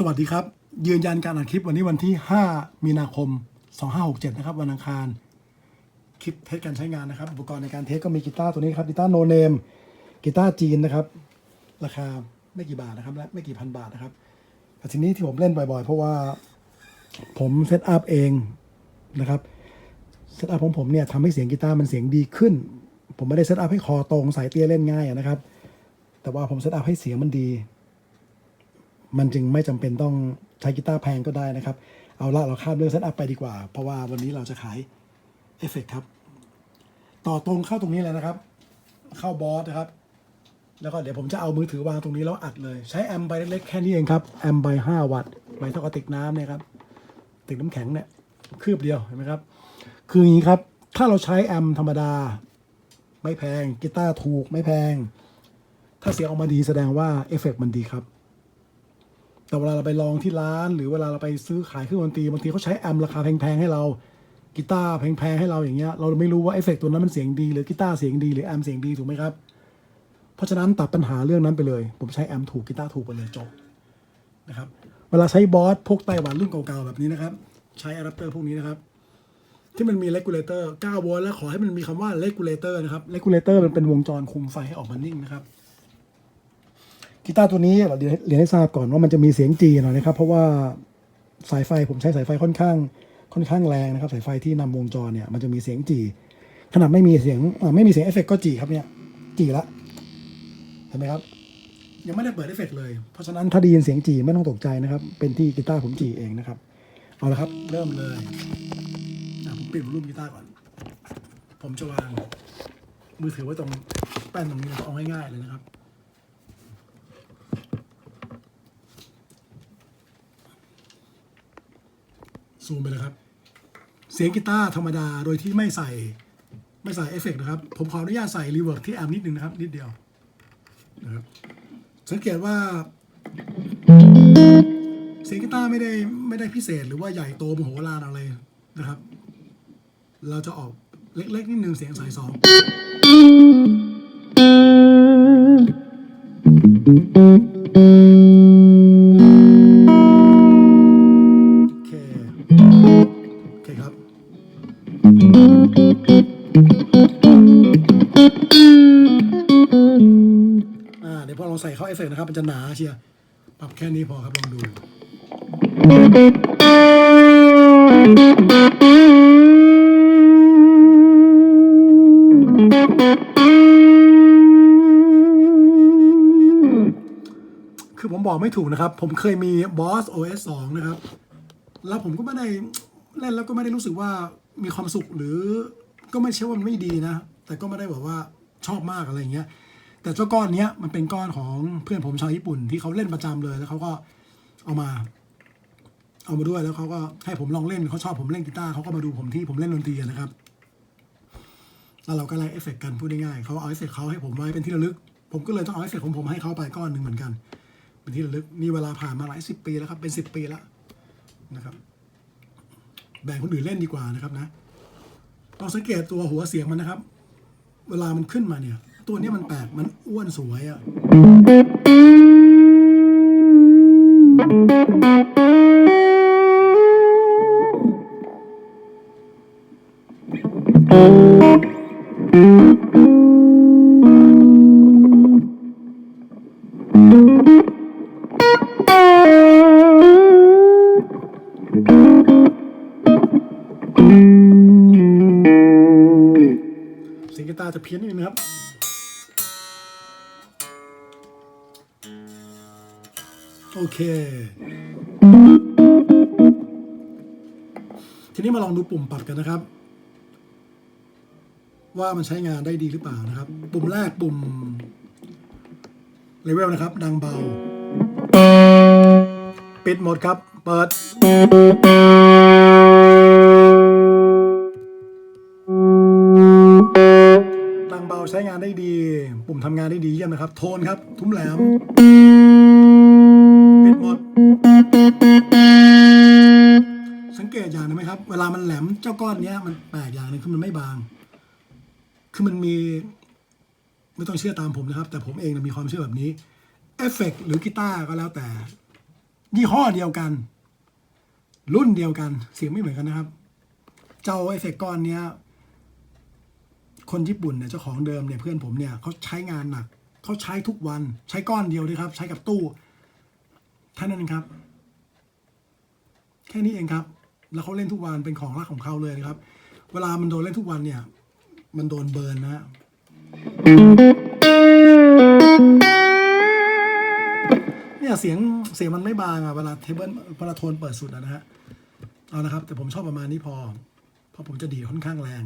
สวัสดีครับ ยืนยันการอัดคลิปวันนี้วันที่ 5 มีนาคม 2567 นะครับ วันอังคาร คลิปเทสการใช้งานนะครับ อุปกรณ์ในการเทสก็มีกีตาร์ตัวนี้ครับกีตาร์โนเนมกีตาร์จีนนะครับ ราคาไม่กี่บาทนะครับและไม่กี่พันบาทนะครับแต่ทีนี้ที่ผมเล่นบ่อยๆ เพราะว่าผมเซตอัพเองนะครับเซตอัพของผมเนี่ยทำให้เสียงกีตาร์มันเสียงดีขึ้น ผมไม่ได้เซตอัพให้คอตรงสายเตี้ยเล่นง่ายนะครับ แต่ว่าผมเซตอัพให้เสียงมันดี มันจึงไม่จำเป็นต้องใช้กีตาร์แพงก็ได้นะครับ เอาละเราข้ามเรื่องเซตอัพไปดีกว่า เพราะว่าวันนี้เราจะขายเอฟเฟกครับ ต่อตรงเข้าตรงนี้เลยนะครับ เข้าบอสนะครับ แล้วก็เดี๋ยวผมจะเอามือถือวางตรงนี้แล้วอัดเลย ใช้แอมป์ใบเล็กๆแค่นี้เองครับ แอมป์ใบ5วัตต์ใบเท่ากับติกน้ำเนี่ยครับ ติกน้ำแข็งเนี่ยคืบเดียวเห็นไหมครับ คืออย่างนี้ครับ ถ้าเราใช้แอมป์ธรรมดา ไม่แพงกีตาร์ถูกไม่แพง ถ้าเสียงออกมาดีแสดงว่าเอฟเฟกต์มันดีครับ แต่เวลาเราไปลองที่ร้าน หรือเวลาเราไปซื้อขายเครื่องดนตรีบางทีเขาใช้แอมราคาแพงๆให้เรากีตาร์แพงๆให้เราอย่างเงี้ยเราไม่รู้ว่าเอฟเฟกต์ตัวนั้นมันเสียงดีหรือกีตาร์เสียงดีหรือแอมเสียงดีถูกไหมครับ เพราะฉะนั้นตัดปัญหาเรื่องนั้นไปเลย ผมใช้แอมถูกกีตาร์ถูกไปเลยจบนะครับเวลาใช้บอสพวกไต้หวันรุ่นเก่าๆแบบนี้นะครับ ใช้อะแดปเตอร์พวกนี้นะครับ ที่มันมีเลกูลเลเตอร์9โวลต์แล้วขอให้มันมีคำว่าเลกูลเลเตอร์นะครับเลกูลเลเตอร์มันเป็นวงจรคุมไฟให้ออกมานิ่งนะครับ กีตาร์ตัวนี้เราเรียนให้ทราบก่อนว่ามันจะมีเสียงจีหน่อยนะครับ เพราะว่าสายไฟผมใช้สายไฟค่อนข้างค่อนข้างแรงนะครับ สายไฟที่นำวงจรเนี่ยมันจะมีเสียงจีขนาดไม่มีเสียงไม่มีเสียงเอฟเฟกต์ก็จีครับเนี่ยจีละเห็นไหมครับ ยังไม่ได้เปิดเอฟเฟกต์เลย เพราะฉะนั้นถ้าได้ยินเสียงจีไม่ต้องตกใจนะครับ เป็นที่กีตาร์ผมจีเองนะครับเอาละครับ เริ่มเลยอะผมปิดรูปกีตาร์ก่อน ผมจะวางมือถือไว้ตรงแป้นตรงนี้ครับเอาง่ายๆเลยนะครับ ซูมไปเลยครับ เสียงกีตาร์ธรรมดาโดยที่ไม่ใส่ไม่ใส่เอฟเฟกต์นะครับ ผมขออนุญาตใส่รีเวิร์บที่แอมนิดนึงนะครับ นิดเดียวนะครับสังเกตว่า เสียงกีตาร์ไม่ได้ไม่ได้พิเศษหรือว่าใหญ่โตมโหฬารอะไรนะครับ เราจะออกเล็กๆนิดนึงเสียงสายสองโฟเฟกนะครับมันจะหนาเชียร์ปรับแค่นี้พอครับลองดู คือผมบอกไม่ถูกนะครับ ผมเคยมี Boss OS 2 นะครับ แล้วผมก็ไม่ได้เล่นแล้วก็ไม่ได้รู้สึกว่ามีความสุขหรือก็ไม่ใช่ว่ามันไม่ดีนะ แต่ก็ไม่ได้แบบว่าชอบมากอะไรอย่างเงี้ย แต่เจ้าก้อนเนี้ยมันเป็นก้อนของเพื่อนผมชาวญี่ปุ่นที่เขาเล่นประจำเลยแล้วเขาก็เอามา เอามาด้วยแล้วเขาก็ให้ผมลองเล่นเขาชอบผมเล่นกีตาร์เขาก็มาดูผมที่ผมเล่นดนตรีนะครับแล้วเราก็ไล่เอฟเฟกต์กันพูดง่ายๆเขาเอาเอฟเฟกต์เขาให้ผมไว้เป็นที่ระลึก ผมก็เลยต้องเอาเอฟเฟกต์ของผมให้เขาไปก้อนหนึ่งเหมือนกัน เป็นที่ระลึกนี่เวลาผ่านมาหลายสิบปีแล้วครับเป็นสิบปีแล้วนะครับ แบ่งคนอื่นเล่นดีกว่านะครับนะลองสังเกตตัวหัวเสียงมันนะครับ เวลามันขึ้นมาเนี่ย ตัวนี้มันแปลก มันอ้วนสวยอะเเค ทีนี้มาลองดูปุ่มปรับกันนะครับ ว่ามันใช้งานได้ดีหรือเปล่านะครับ ปุ่มแรกปุ่มเลเวลนะครับ ดังเบา ปิดหมดครับ เปิด ดังเบาใช้งานได้ดี ปุ่มทำงานได้ดีเยี่ยมนะครับ โทนครับ ทุ้มแหลม เวลามันแหลมเจ้าก้อนเนี้ยมันแปลกอย่างหนึ่งคือมันไม่บาง คือมันมี ไม่ต้องเชื่อตามผมนะครับ แต่ผมเองนะมีความเชื่อแบบนี้เอฟเฟกต์หรือกีตาร์ก็แล้วแต่ ยี่ห้อเดียวกัน รุ่นเดียวกัน เสียงไม่เหมือนกันนะครับ เจ้าไอฟเฟกก้อนเนี้ยคนญี่ปุ่นเนี่ยเจ้าของเดิมเนี่ยเพื่อนผมเนี่ยเขาใช้งานหนักเขาใช้ทุกวันใช้ก้อนเดียวด้วยครับ ใช้กับตู้ท่านั้นครับ แค่นี้เองครับ แล้วเขาเล่นทุกวันเป็นของรักของเขาเลยนะครับ เวลามันโดนเล่นทุกวันเนี่ย มันโดนเบิร์นนะฮะเนี่ยเสียงเสียงมันไม่บางอะเวลาเทเบิลเวลาโทนเปิดสุดนะฮะเอานะครับ แต่ผมชอบประมาณนี้พอ เพราะผมจะดีค่อนข้างแรง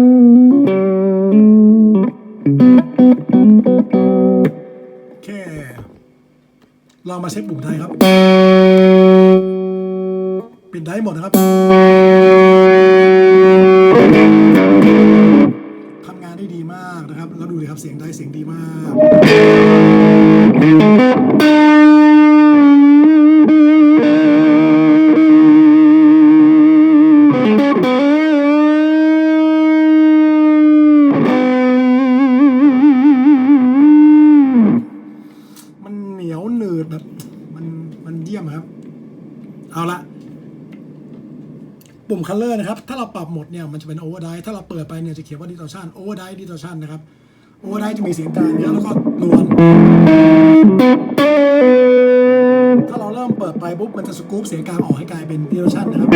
แมาเช็คปุ่มไทยครับ ปิดได้หมดนะครับับหมดเนี่ยมันจะเป็น overdrive ถ้าเราเปิดไปเนี่ยจะเขียนว่า distortion overdrive distortion นะครับ overdrive จะมีเสียงกลางเยอะแล้วก็นวลถ้าเราเริ่มเปิดไปปุ๊บมันจะสกู๊ปเสียงกลางออกให้กลายเป็น distortion นะครับ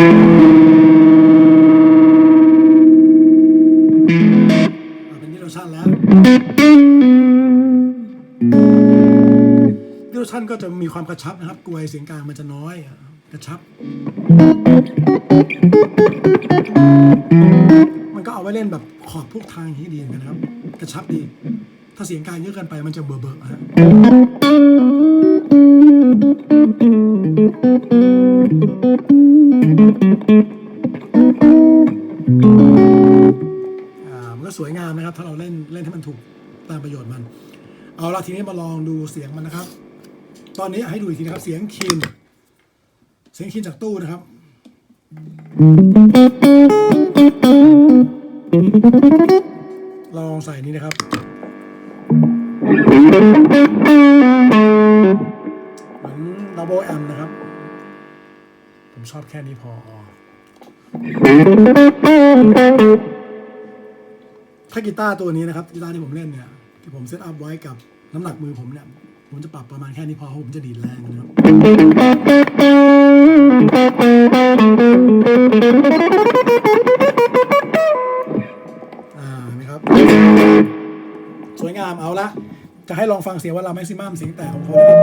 เป็น distortion แล้วดิวชั่นก็จะมีความกระชับนะครับกลวยเสียงกลางมันจะน้อยอะ ระชับ มันก็เอาไว้เล่นแบบขอบพวกทางที่ดีเหมือนกันนะครับ กระชับดี ถ้าเสียงกลางเยอะเกินไปมันจะเบอร์เบอฮะมันก็สวยงามนะครับ ถ้าเราเล่นเล่นให้มันถูกตามประโยชน์มัน เอาละทีนี้มาลองดูเสียงมันนะครับ ตอนนี้ให้ดูอีกทีนะครับ เสียงคีน เสียงคีนจากตู้นะครับ ลองใส่นี้นะครับ เหมือนดับเบิลแอมนะครับ ผมชอบแค่นี้พอ ถ้ากีตาร์ตัวนี้นะครับ กีตาร์ที่ผมเล่นเนี่ย ที่ผมเซตอัพไว้กับน้ำหนักมือผมเนี่ย ผมจะปรับประมาณแค่นี้พอผมจะดีดแรงนะครับ งฟังเสียงว่าเราแม็กซิมัมเสียงแตกของเขานะครับ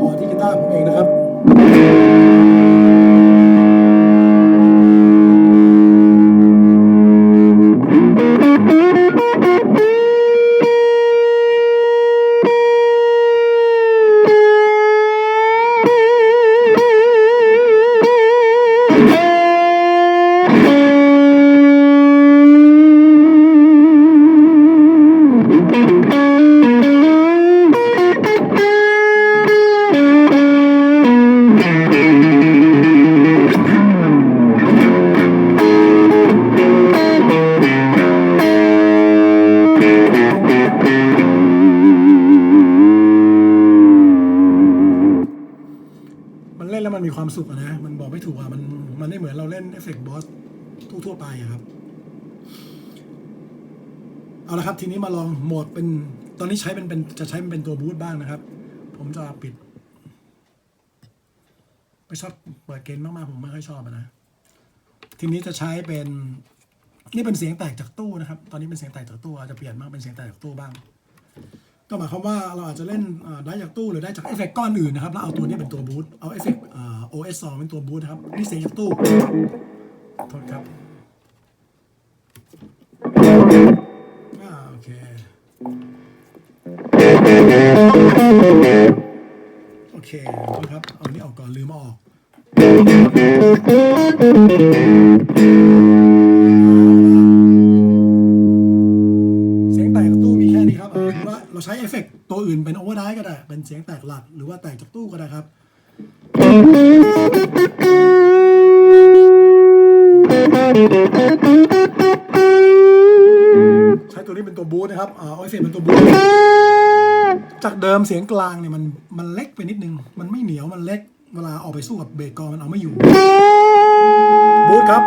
อ๋อที่กีตาร์ผมเองนะครับ ทั่วไปครับ เอาละครับทีนี้มาลองโหมดเป็นตอนนี้ใช้เป็นเป็นจะใช้เป็นตัวบูทบ้างนะครับ ผมจะปิด ไม่ชอบเปิดเกณฑ์มากๆ ผมไม่ค่อยชอบนะ ทีนี้จะใช้เป็น นี่เป็นเสียงแตกจากตู้นะครับ ตอนนี้เป็นเสียงแตกจากตู้อาจจะเปลี่ยนบ้างเป็นเสียงแตกจากตู้บ้าง ก็หมายความว่าเราอาจจะเล่นได้จากตู้หรือได้จากเอฟเฟกต์ก้อนอื่นนะครับ แล้วเอาตัวนี้เป็นตัวบูทเอาเอฟเฟกต์อ่า OS 2เป็นตัวบูทนะครับ นี่เสียงจากตู้โทษครับ โอเคโทษครับ เอานี้ออกก่อนลืมเอาออกเสียงแตกจากตู้มีแค่นี้ครับอ่าหรือว่าเราใช้เอฟเฟกต์ตัวอื่นเป็นโอเวอร์ไดก็ได้ เป็นเสียงแตกหลัก หรือว่าแตกจากตู้ก็ได้ครับใช้ตัวนี้เป็นตัวบูทนะครับ อ่าออยเฟนเป็นตัวบูท จากเดิมเสียงกลางเนี่ยมันมันเล็กไปนิดนึง มันไม่เหนียวมันเล็กเวลาออกไปสู้กับเบสกอร์มันเอาไม่อยู่ บูทครับ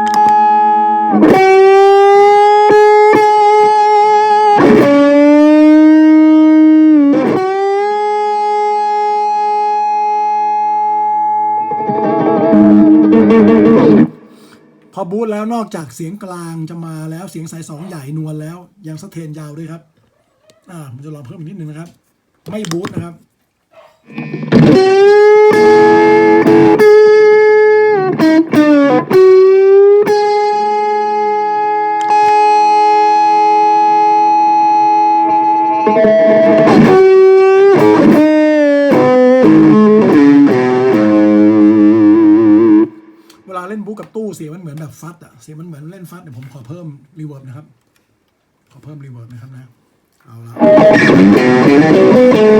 พอบูทแล้วนอกจากเสียงกลางจะมาแล้วเสียงสายสองใหญ่นวลแล้ว ยังสะเทนยาวด้วยครับ อ่าผมจะลองเพิ่มอีกนิดนึงนะครับ ไม่บูทนะครับเวลาเล่นบู๊กับตู้เสียงมันเหมือนแบบฟัดอะเสียงมันเหมือนเล่นฟัดเดี๋ยวผมขอเพิ่มรีเวิร์บนะครับ ขอเพิ่มรีเวิร์บนะครับนะ เ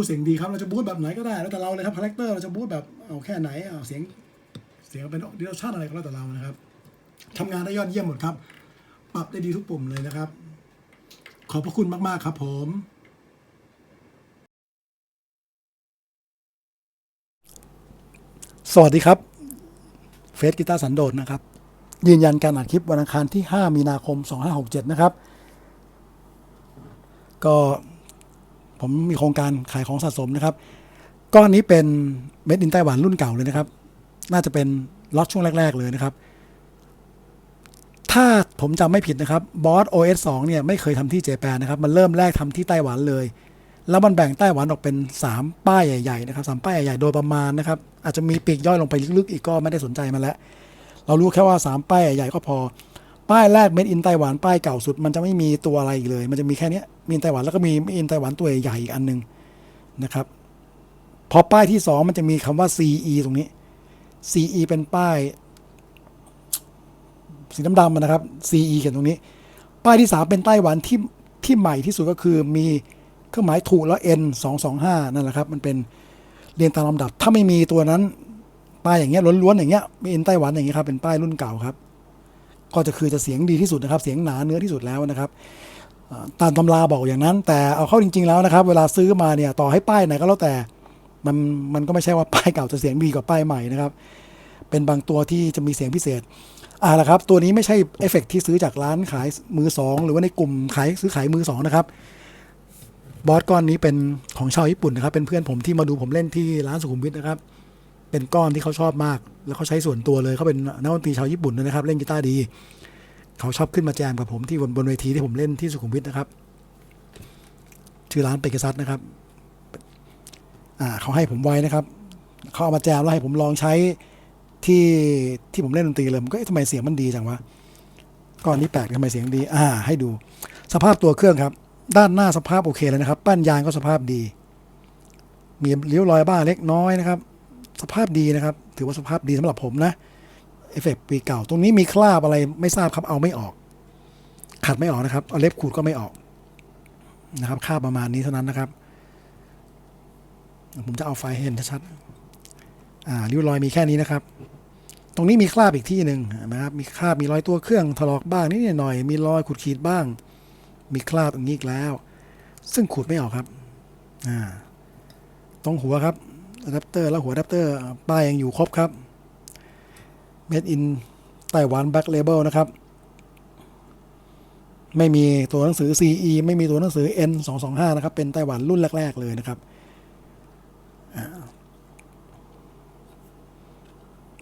บูทเสียงดีครับเราจะบูทแบบไหนก็ได้แล้วแต่เราเลยครับคาแรคเตอร์เราจะบูทแบบเอาแค่ไหนเอาเสียงเสียงเป็นดิเรกชันอะไรก็แล้วแต่เรานะครับทำงานได้ยอดเยี่ยมหมดครับ ปรับได้ดีทุกปุ่มเลยนะครับ ขอบพระคุณมาก ๆ ครับผมสวัสดีครับ เฟสกีตาร์สันโดษนะครับ ยืนยันการอัดคลิปวันอังคารที่ 5 มีนาคม 2567 นะครับ ก็ ผมมีโครงการขายของสะสมนะครับ ก้อนนี้เป็นเม็ดอินไต้หวันรุ่นเก่าเลยนะครับ น่าจะเป็นล็อตช่วงแรก ๆ เลยนะครับ ถ้าผมจำไม่ผิดนะครับบอส OS 2เนี่ยไม่เคยทำที่เจแปนนะครับ มันเริ่มแรกทำที่ไต้หวันเลย แล้วมันแบ่งไต้หวันออกเป็น 3 ป้ายใหญ่ๆนะครับสามป้ายใหญ่ๆโดยประมาณนะครับ อาจจะมีปีกย่อยลงไปลึกๆ อีกก็ไม่ได้สนใจมันแล้ว เรารู้แค่ว่า 3 ป้ายใหญ่ๆก็พอ ป้ายแรกเม็ดอินไต้หวันป้ายเก่าสุด มันจะไม่มีตัวอะไรอีกเลย มันจะมีแค่นี้มีไต้หวันแล้วก็มีอินไต้หวันตัวใหญ่อีกอันหนึงนะครับ พอป้ายที่ 2 มันจะมีคำว่า CE ตรงนี้ CE เป็นป้าย สีดำๆนะครับ CE เขียนตรงนี้ ป้ายที่ 3 เป็นไต้หวันที่ที่ใหม่ที่สุดก็คือมีเครื่องหมายถูกแล้ว N 2 2 5นั่นแหละครับ มันเป็นเรียงตามลำดับ ถ้าไม่มีตัวนั้นป้ายอย่างเงี้ยล้วนๆอย่างเงี้ยมี N ไต้หวันอย่างเงี้ยครับเป็นป้ายรุ่นเก่าครับ ก็จะคือจะเสียงดีที่สุดนะครับ เสียงหนาเนื้อที่สุดแล้วนะครับตามตำราบอกอย่างนั้น แต่เอาเข้าจริง ๆแล้วนะครับ เวลาซื้อมาเนี่ยต่อให้ป้ายไหนก็แล้วแต่มันมันก็ไม่ใช่ว่าป้ายเก่าจะเสียงดีกว่าป้ายใหม่นะครับเป็นบางตัวที่จะมีเสียงพิเศษอ่าละครับ ตัวนี้ไม่ใช่เอฟเฟกต์ที่ซื้อจากร้านขายมือสองหรือว่าในกลุ่มขายซื้อขายมือสองนะครับบอสก้อนนี้เป็นของชาวญี่ปุ่นนะครับ เป็นเพื่อนผมที่มาดูผมเล่นที่ร้านสุขุมวิทนะครับ เป็นก้อนที่เขาชอบมาก แล้วเขาใช้ส่วนตัวเลยเขาเป็นนักดนตรีชาวญี่ปุ่นนะครับ เล่นกีตาร์ดี เขาชอบขึ้นมาแจมกับผมที่บนบนเวทีที่ผมเล่นที่สุขุมวิทนะครับ ชื่อร้านเปกซัสนะครับ อ่าเขาให้ผมไว้นะครับ เขาเอามาแจมแล้วให้ผมลองใช้ที่ที่ผมเล่นดนตรีเลยผมก็ทำไมเสียงมันดีจังวะก้อนนี้แปลกทำไมเสียงดี อ่า ให้ดู สภาพตัวเครื่องครับ ด้านหน้าสภาพโอเคเลยนะครับ ปั้นยางก็สภาพดี มีริ้ยวรอยบ้างเล็กน้อยนะครับ สภาพดีนะครับ ถือว่าสภาพดีสำหรับผมนะเอฟเฟกต์ปีเก่า ตรงนี้มีคราบอะไรไม่ทราบครับเอาไม่ออก ขัดไม่ออกนะครับ เอาเล็บขูดก็ไม่ออกนะครับ ค่าประมาณนี้เท่านั้นนะครับ ผมจะเอาไฟให้เห็นชัดๆอ่าริ้วรอยมีแค่นี้นะครับ ตรงนี้มีคราบอีกที่หนึ่งนะครับ มีคราบมีรอยตัวเครื่องถลอกบ้างนิดหน่อย มีรอยขูดขีดบ้าง มีคราบตรงนี้อีกแล้ว ซึ่งขูดไม่ออกครับอ่าตรงหัวครับ อะแดปเตอร์แล้วหัวอะแดปเตอร์ป้ายยังอยู่ครบครับ Made in ไต้หวัน Back Label นะครับ ไม่มีตัวหนังสือ CE ไม่มีตัวหนังสือ N 2 2 5นะครับ เป็นไต้หวันรุ่นแรก ๆ เลยนะครับ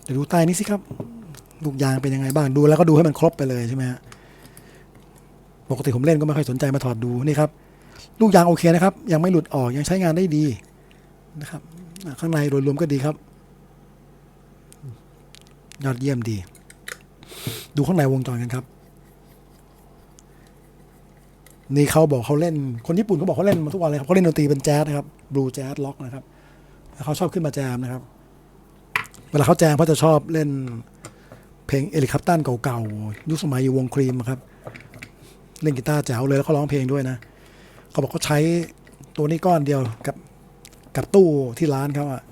เดี๋ยวดูใต้นี้สิครับ ลูกยางเป็นยังไงบ้าง ดูแล้วก็ดูให้มันครบไปเลยใช่ไหมฮะ ปกติผมเล่นก็ไม่ค่อยสนใจมาถอดดูนี่ครับ ลูกยางโอเคนะครับ ยังไม่หลุดออก ยังใช้งานได้ดีนะครับ ข้างในโดยรวมก็ดีครับ ยอดเยี่ยมดี ดูข้างในวงจรกันครับ นี่เขาบอกเขาเล่น คนญี่ปุ่นเขาบอกเขาเล่นมาทุกวันเลยครับเขาเล่นดนตรีเป็นแจ๊สนะครับบลูแจ๊สล็อกนะครับเขาชอบขึ้นมาแจมนะครับ เวลาเขาแจมเขาจะชอบเล่นเพลงเอลิคัปตันเก่าๆยุคสมัยอยู่วงครีมครับเล่นกีตาร์แจ๋วเลยแล้วเขาร้องเพลงด้วยนะ เขาบอกเขาใช้ตัวนี้ก้อนเดียวกับ กับตู้ที่ร้านเขาอะ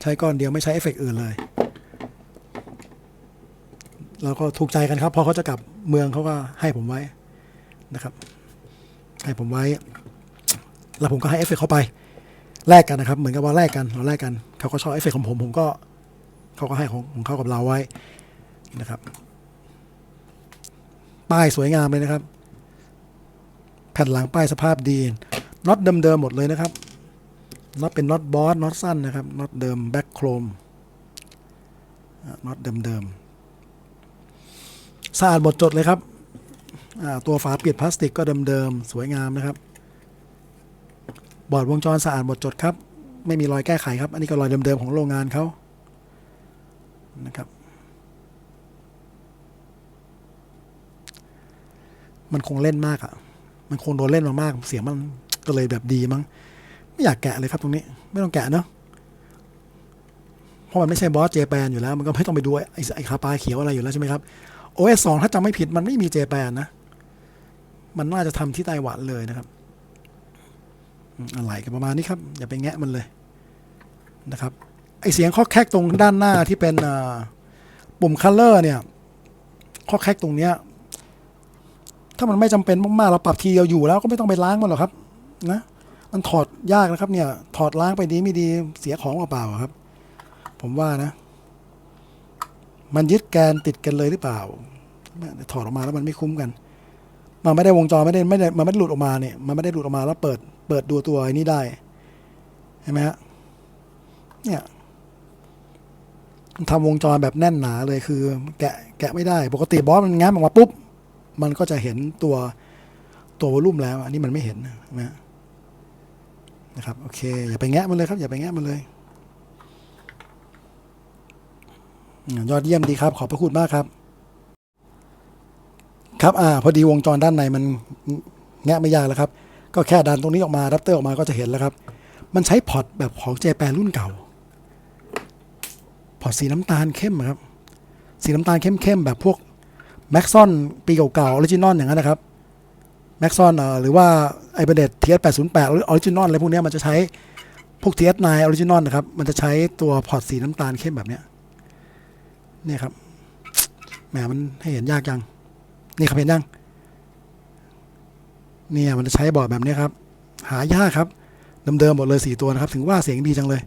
ใช้ก้อนเดียวไม่ใช้เอฟเฟกต์อื่นเลย แล้วก็ถูกใจกันครับ พอเขาจะกลับเมืองเขาก็ให้ผมไว้นะครับ ให้ผมไว้ แล้วผมก็ให้เอฟเฟกต์เขาไปแลกกันนะครับ เหมือนกับว่าแลกกันเราแลกกันเขาก็ชอบเอฟเฟกต์ของผมผมก็เขาก็ให้ของของเขากับเราไว้นะครับ ป้ายสวยงามเลยนะครับ แผ่นหลังป้ายสภาพดี น็อตเดิมๆหมดเลยนะครับน็อตเป็นน็อตบอสน็อตสั้นนะครับน็อตเดิมแบ็คโครมน็อตเดิมๆสะอาดหมดจดเลยครับตัวฝาปิดพลาสติกก็เดิมๆสวยงามนะครับบอร์ดวงจรสะอาดหมดจดครับ ไม่มีรอยแก้ไขครับ อันนี้ก็รอยเดิมๆของโรงงานเขานะครับมันคงเล่นมากอะ่ะ มันคงโดนเล่นมามาก เสียงมัน ก็เลยแบบดีมั้ง ไม่อยากแกะเลยครับตรงนี้ ไม่ต้องแกะเนาะเพราะมันไม่ใช่บอสเจแปนอยู่แล้ว มันก็ไม่ต้องไปดูไอ้ไอ้คาปาเขียวอะไรอยู่แล้วใช่ไหมครับ OS 2ถ้าจำไม่ผิดมันไม่มีเจแปนนะ มันน่าจะทำที่ไต้หวันเลยนะครับ อะไรกันประมาณนี้ครับ อย่าไปแงะมันเลยนะครับไอเสียงข้อแคกตรงด้านหน้าที่เป็นปุ่มคัลเลอร์เนี่ยข้อแคกตรงเนี้ยถ้ามันไม่จำเป็นมากๆเราปรับทีเดียวอยู่แล้วก็ไม่ต้องไปล้างมันหรอกครับ นะมันถอดยากนะครับ เนี่ย ถอดล้างไปดีไม่ดีเสียของเปล่าๆครับ ผมว่านะ มันยึดแกนติดกันเลยหรือเปล่าถอดออกมาแล้วมันไม่คุ้มกัน มันไม่ได้วงจรไม่ได้ไม่ได้มันไม่ได้หลุดออกมาเนี่ยมันไม่ได้หลุดออกมาแล้วเปิดเปิดดูตัวไอ้นี้ได้เห็นไหมฮะเนี่ยทำวงจรแบบแน่นหนาเลยคือ แกะแกะไม่ได้ ปกติบอสมันง้มออกมาปุ๊บมันก็จะเห็นตัวตัววอลุ่มแล้ว อันนี้มันไม่เห็นนะ นะครับโอเคอย่าไปแงะมันเลยครับอย่าไปแงะมันเลย ยอดเยี่ยมดีครับ ขอบพระคุณมากครับ ครับอ่าพอดีวงจรด้านในมันแงะไม่ยากแล้วครับ ก็แค่ดันตรงนี้ออกมาดัปเตอร์ออกมาก็จะเห็นแล้วครับ มันใช้พอร์ตแบบของเจแปนรุ่นเก่า พอร์ตสีน้ำตาลเข้มครับ สีน้ำตาลเข้มๆแบบพวกแม็กซอนปีเก่าๆออริจินอลอย่างนั้นนะครับ แม็กซอนหรือว่าไอเบเดตทีเอสแปดศูนย์แปดออริจินอลอะไรพวกนี้มันจะใช้พวกทีเอสไนออริจินอลนะครับ มันจะใช้ตัวพอร์ตสีน้ำตาลเข้มแบบเนี้ยนี่ครับแหมมันให้เห็นยากจัง นี่ครับเห็นยังเนี่ยมันจะใช้บอร์ดแบบนี้ครับ หายากครับเดิมๆหมดเลยสี่ตัวนะครับ ถึงว่าเสียงดีจังเลย